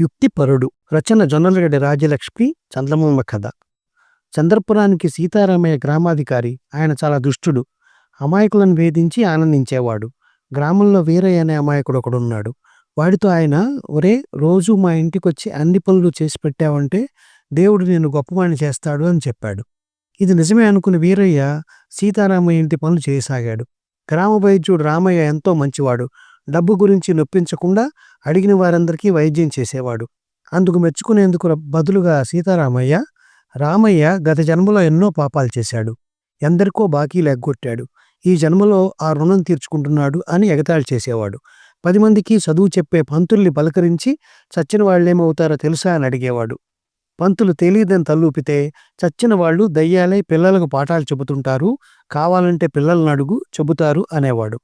యుక్తిపరుడు. రచన జొన్నలగడ్డ రాజ్యలక్ష్మి చంద్రమమ్మ కథ. చంద్రపురానికి సీతారామయ్య గ్రామాధికారి. ఆయన చాలా దుష్టుడు. అమాయకులను వేధించి ఆనందించేవాడు. గ్రామంలో వీరయ్య అనే అమాయకుడు ఒకడున్నాడు. వాడితో ఆయన ఒరే రోజు మా ఇంటికొచ్చి అన్ని పనులు చేసి పెట్టావంటే దేవుడు నేను గొప్పవాణి చేస్తాడు అని చెప్పాడు. ఇది నిజమే అనుకున్న వీరయ్య సీతారామయ్య ఇంటి పనులు చేయసాగాడు. గ్రామ వైద్యుడు రామయ్య ఎంతో మంచివాడు. డబ్బు గురించి నొప్పించకుండా అడిగిన వారందరికీ వైద్యం చేసేవాడు. అందుకు మెచ్చుకునేందుకు బదులుగా సీతారామయ్య రామయ్య గత జన్మలో ఎన్నో పాపాలు చేశాడు. ఎందరికో బాకీలు ఎగ్గొట్టాడు ఈ జన్మలో ఆ రుణం తీర్చుకుంటున్నాడు అని ఎగతాళి చేసేవాడు. పది మందికి చదువు చెప్పే పంతుల్ని పలకరించి చచ్చిన వాళ్ళేమవుతారో తెలుసా అని అడిగేవాడు. పంతులు తెలియదని తల్లూపితే చచ్చిన వాళ్ళు దయ్యాలై పిల్లలకు పాఠాలు చెబుతుంటారు కావాలంటే పిల్లలను అడుగు చెబుతారు అనేవాడు.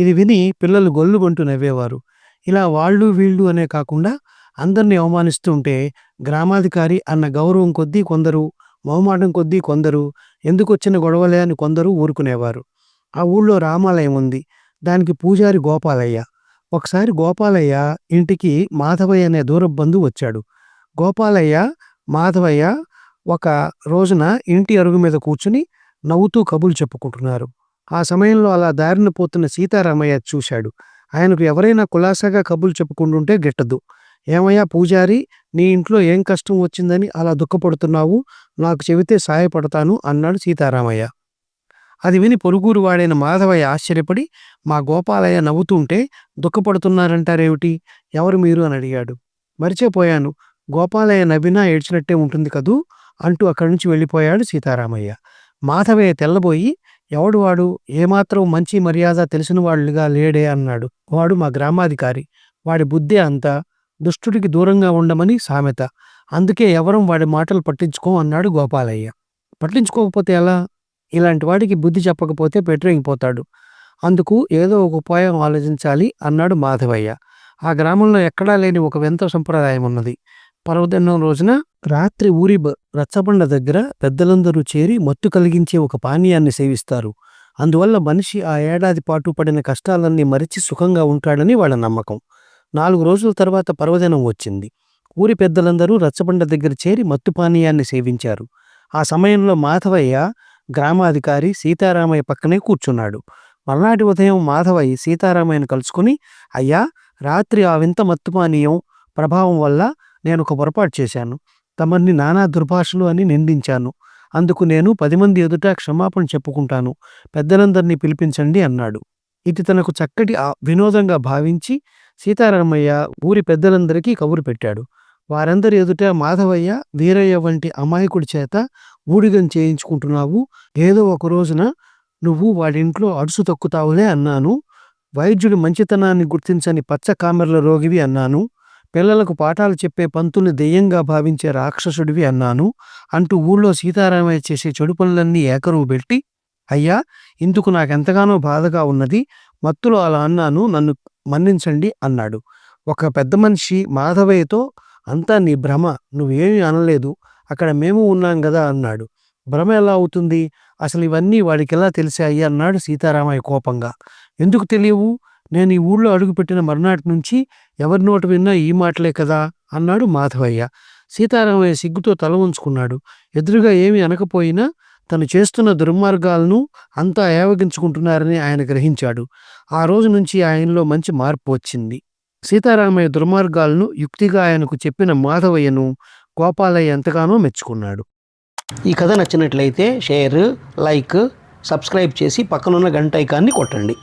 ఇది విని పిల్లలు గొల్లుగొంటూ నవ్వేవారు. ఇలా వాళ్ళు వీళ్ళు అనే కాకుండా అందరినీ అవమానిస్తూ ఉంటే గ్రామాధికారి అన్న గౌరవం కొద్దీ కొందరు మొహమాటం కొద్దీ కొందరు ఎందుకు వచ్చిన గొడవలే అని కొందరు ఊరుకునేవారు. ఆ ఊళ్ళో రామాలయం ఉంది. దానికి పూజారి గోపాలయ్య. ఒకసారి గోపాలయ్య ఇంటికి మాధవయ్య అనే దూర బంధువు వచ్చాడు. గోపాలయ్య మాధవయ్య ఒక రోజున ఇంటి అరుగు మీద కూర్చుని నవ్వుతూ కబులు చెప్పుకుంటున్నారు. ఆ సమయంలో అలా దారిన పోతున్న సీతారామయ్య చూశాడు. ఆయనకు ఎవరైనా కులాసాగా కబుర్లు చెప్పుకుంటుంటే గిట్టదు ఏమయ్యా పూజారి నీ ఇంట్లో ఏం కష్టం వచ్చిందని అలా దుఃఖపడుతున్నావు? నాకు చెబితే సాయపడతాను అన్నాడు సీతారామయ్య. అది విని పొరుగురు వాడైన మాధవయ్య ఆశ్చర్యపడి మా గోపాలయ్య నవ్వుతుంటే దుఃఖపడుతున్నారంటారేమిటి? ఎవరు మీరు అని అడిగాడు. మరిచిపోయాను గోపాలయ్య నవ్వినా ఏడ్చినట్టే ఉంటుంది కదూ అంటూ అక్కడి నుంచి వెళ్ళిపోయాడు సీతారామయ్య. మాధవయ్య తెల్లబోయి ఎవడు వాడు? ఏమాత్రం మంచి మర్యాద తెలిసిన వాళ్ళుగా లేడే అన్నాడు. వాడు మా గ్రామాధికారి. వాడి బుద్ధి అంతా. దుష్టుడికి దూరంగా ఉండమని సామెత. అందుకే ఎవరం వాడి మాటలు పట్టించుకో అన్నాడు గోపాలయ్య. పట్టించుకోకపోతే ఎలా? ఇలాంటి వాడికి బుద్ధి చెప్పకపోతే పెట్టరింగిపోతాడు అందుకు ఏదో ఒక ఉపాయం ఆలోచించాలి అన్నాడు మాధవయ్య. ఆ గ్రామంలో ఎక్కడా లేని ఒక వింత సంప్రదాయం ఉన్నది. పర్వదినం రోజున రాత్రి ఊరి బ- రచ్చబండ దగ్గర పెద్దలందరూ చేరి మత్తు కలిగించే ఒక పానీయాన్ని సేవిస్తారు. అందువల్ల మనిషి ఆ ఏడాది పాటు పడిన కష్టాలన్నీ మరిచి సుఖంగా ఉంటాడని వాళ్ళ నమ్మకం. నాలుగు రోజుల తర్వాత పర్వదినం వచ్చింది. ఊరి పెద్దలందరూ రచ్చబండ దగ్గర చేరి మత్తు పానీయాన్ని సేవించారు. ఆ సమయంలో మాధవయ్య గ్రామాధికారి సీతారామయ్య పక్కనే కూర్చున్నాడు. మర్నాటి ఉదయం మాధవయ్య సీతారామయ్యను కలుసుకుని అయ్యా రాత్రి ఆ వింత మత్తు పానీయం ప్రభావం వల్ల నేను ఒక పొరపాటు చేశాను. తమన్ని నానా దుర్భాషలు అని నిందించాను. అందుకు నేను పది మంది ఎదుట క్షమాపణ చెప్పుకుంటాను. పెద్దలందరినీ పిలిపించండి అన్నాడు. ఇది తనకు చక్కటి వినోదంగా భావించి సీతారామయ్య ఊరి పెద్దలందరికీ కబురు పెట్టాడు. వారందరి ఎదుట మాధవయ్య వీరయ్య వంటి అమాయకుడి చేత ఊడిగం చేయించుకుంటున్నావు. ఏదో ఒక రోజున నువ్వు వాడింట్లో అడుసు తొక్కుతావులే అన్నాను. వైద్యుడి మంచితనాన్ని గుర్తించని పచ్చ కామెర్ల రోగివి అన్నాను. పిల్లలకు పాఠాలు చెప్పే పంతుల్ని దెయ్యంగా భావించే రాక్షసుడివి అన్నాను అంటూ ఊళ్ళో సీతారామయ్య చేసే చెడు పనులన్నీ ఏకరువు పెట్టి అయ్యా ఇందుకు నాకెంతగానో బాధగా ఉన్నది మత్తులో అలా అన్నాను నన్ను మన్నించండి అన్నాడు. ఒక పెద్ద మనిషి మాధవయ్యతో అంతా నీ భ్రమ నువ్వేమీ అనలేదు అక్కడ మేము ఉన్నాం కదా అన్నాడు. భ్రమ ఎలా అవుతుంది? అసలు ఇవన్నీ వాడికి ఎలా తెలిసాయి? అన్నాడు సీతారామయ్య కోపంగా. ఎందుకు తెలియవు? నేను ఈ ఊళ్ళో అడుగుపెట్టిన మర్నాటి నుంచి ఎవరి నోట విన్నా ఈ మాటలే కదా అన్నాడు మాధవయ్య. సీతారామయ్య సిగ్గుతో తల ఉంచుకున్నాడు ఎదురుగా ఏమీ అనకపోయినా తను చేస్తున్న దుర్మార్గాలను అంతా ఏవగించుకుంటున్నారని ఆయన గ్రహించాడు. ఆ రోజు నుంచి ఆయనలో మంచి మార్పు వచ్చింది. సీతారామయ్య దుర్మార్గాలను యుక్తిగా ఆయనకు చెప్పిన మాధవయ్యను గోపాలయ్య ఎంతగానో మెచ్చుకున్నాడు. ఈ కథ నచ్చినట్లయితే షేర్ లైక్ సబ్స్క్రైబ్ చేసి పక్కనున్న గంట ఐకాన్ని కొట్టండి.